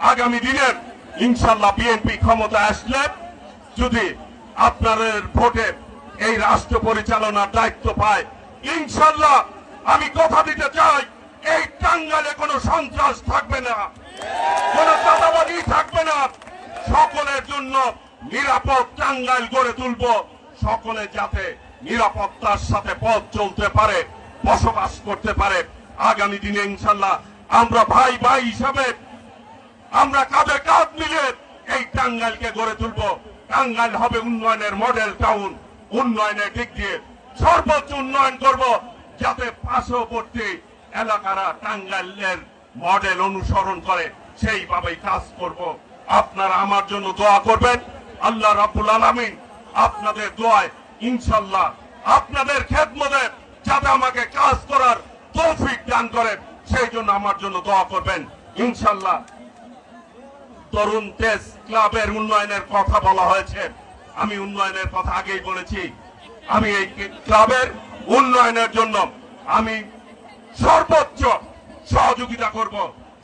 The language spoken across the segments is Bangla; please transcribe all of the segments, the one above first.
আগামী দিনের ইনশাল্লাহ বিএনপি ক্ষমতা আসলে যদি আপনাদের ভোটে এই রাষ্ট্র পরিচালনার দায়িত্ব পায়, ইনশাল্লাহ আমি কথা দিতে চাই, এই টাঙ্গালে কোনো সন্ত্রাস থাকবে না, কোন চাঁদাবাজি থাকবে না। সকলের জন্য নিরাপদ টাঙ্গাইল গড়ে তুলব, সকলে যাতে নিরাপত্তার সাথে পথ চলতে পারে, বসবাস করতে পারে। আগামী দিনে ইনশাল্লাহ আমরা ভাই ভাই হিসাবে আমরা কাঁধে কাঁধ মিলে এই টাঙ্গাইলকে গড়ে তুলব। টাঙ্গাইল হবে উন্নয়নের মডেল টাউন উন্নয়নের দিক দিয়ে সর্বোচ্চ উন্নয়ন করব যাতে পার্শ্ববর্তী এলাকারা টাঙ্গাইলের মডেল অনুসরণ করে। সেইভাবেই কাজ করব। আপনারা আমার জন্য দোয়া করবেন। আল্লাহ রাব্বুল আলামিন আপনাদের দোয়ায় ইনশাল্লাহ আপনাদের খেদমতে যাতে আমাকে কাজ করার তৌফিক দান করে সেই জন্য আমার জন্য দোয়া করবেন। ইনশাল্লাহ তরুণ তেজ ক্লাবের উন্নয়নের কথা বলা হয়েছে। আমি উন্নয়নের কথা আগেই বলেছি। আমি এই ক্লাবের উন্নয়নের জন্য আমি সর্বোচ্চ সহযোগিতা করব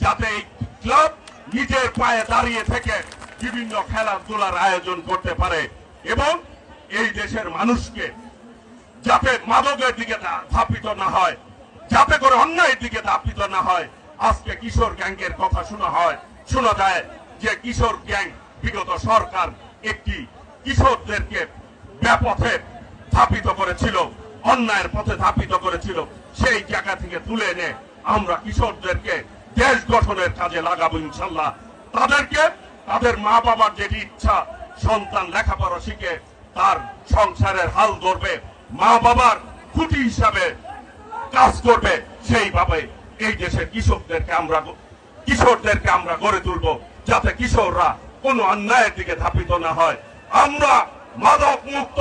যাতে এই ক্লাব নিজের পায়ে দাঁড়িয়ে থেকে বিভিন্ন খেলাধুলার আয়োজন করতে পারে এবং এই দেশের মানুষকে যাতে মাদকের দিকে ধাপিত না হয়, যাতে করে অন্যায়ের দিকে ধাপিত না হয়। আজকে কিশোর গ্যাংয়ের কথা শোনা হয়, শোনা যায় যে কিশোর গ্যাং বিগত সরকার একটি কিশোরদেরকে ব্যাপথে ধাপিত করেছিল, অন্যায়ের পথে ধাপিত করেছিল, সেই জায়গা থেকে তুলে এনে আমরা কিশোরদেরকে দেশ গঠনের কাজে লাগাবো ইনশাল্লাহ। তাদেরকে, তাদের মা বাবার যেটি ইচ্ছা, সন্তান লেখাপড়া শিখে তার সংসারের হাল ধরবে মা বাবার খুঁটি হিসাবে কাজ করবে সেইভাবে এই দেশের কৃষকদেরকে আমরা, কিশোরদেরকে আমরা গড়ে তুলব। যাতে কিশোররা কোনো অন্যায়ের দিকে ধাপিত না হয়। আমরা মাদক মুক্ত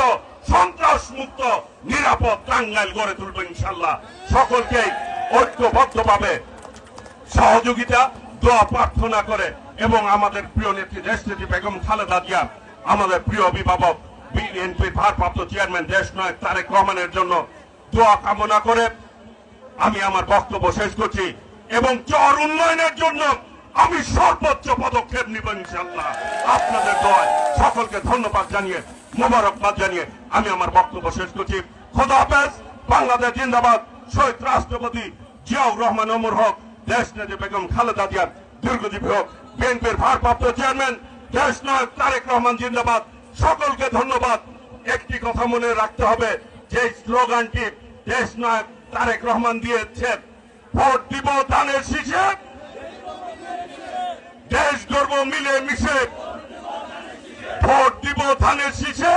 সন্ত্রাস মুক্ত নিরাপদ টাঙ্গাইল গড়ে তুলব ইনশাল্লাহ সকলকেই ঐক্যবদ্ধভাবে সহযোগিতা, দোয়া প্রার্থনা করে এবং আমাদের প্রিয় নেত্রী, দেশনেত্রী বেগম খালেদা জিয়া, আমাদের প্রিয় অভিভাবক বিএনপির ভারপ্রাপ্ত চেয়ারম্যান, দেশ নয় তারেক রহমানের জন্য দোয়া কামনা করে আমি আমার বক্তব্য শেষ করছি এবং চর উন্নয়নের জন্য আমি সর্বোচ্চ পদক্ষেপ নিব ইনশাল্লাহ আপনাদের দোয়ায় সকলকে ধন্যবাদ জানিয়ে, মোবারকবাদ জানিয়ে আমি আমার বক্তব্য শেষ করছি। খোদা হাফেজ, বাংলাদেশ জিন্দাবাদ। শহীদ রাষ্ট্রপতি জিয়াউর রহমান অমর হক, দেশ নেত্রী বেগম খালেদা জিয়ার দীর্ঘজীবী হোক। বিএনপির ভারপ্রাপ্ত চেয়ারম্যান, দেশ নায়ক তারেক রহমান জিন্দাবাদ। সকলকে ধন্যবাদ। একটি কথা মনে রাখতে হবে যে স্লোগানটি দেশ নায়ক তারেক রহমান দিয়েছেন, ভোট দিব দেশ গর্ব মিলে মিশে। ভোট দিব ধানের শীষে।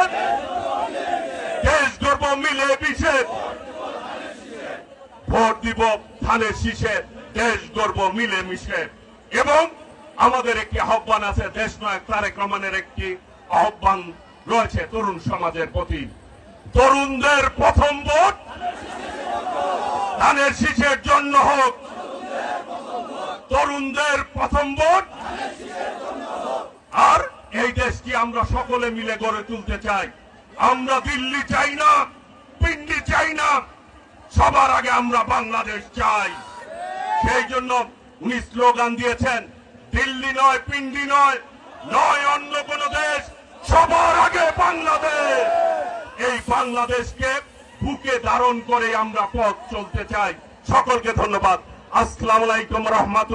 দেশ গর্ব মিলে মিশে। ভোট দিব ধানের শীষে। দেশ গর্ব মিলে মিশে। এবং আমাদের একটি আহ্বান আছে, দেশ নায়ক তারেক রহমানের একটি আহ্বান রয়েছে তরুণ সমাজের প্রতি। তরুণদের প্রথম ভোট ধানের শীষের জন্য হোক। তরুণদের প্রথম ভোট আর এই দেশটি আমরা সকলে মিলে গড়ে তুলতে চাই? আমরা দিল্লি চাই না, পিন্ডি চাই না, সবার আগে আমরা বাংলাদেশ চাই। সেই জন্য উনি স্লোগান দিয়েছেন, দিল্লি নয়, পিন্ডি নয় নয় অন্য কোন দেশ, সবার আগে বাংলাদেশ। এই বাংলাদেশকে বুকে ধারণ করে আমরা পথ চলতে চাই। সকলকে ধন্যবাদ। আসসালামু আলাইকুম রহমাতুল্লাহ।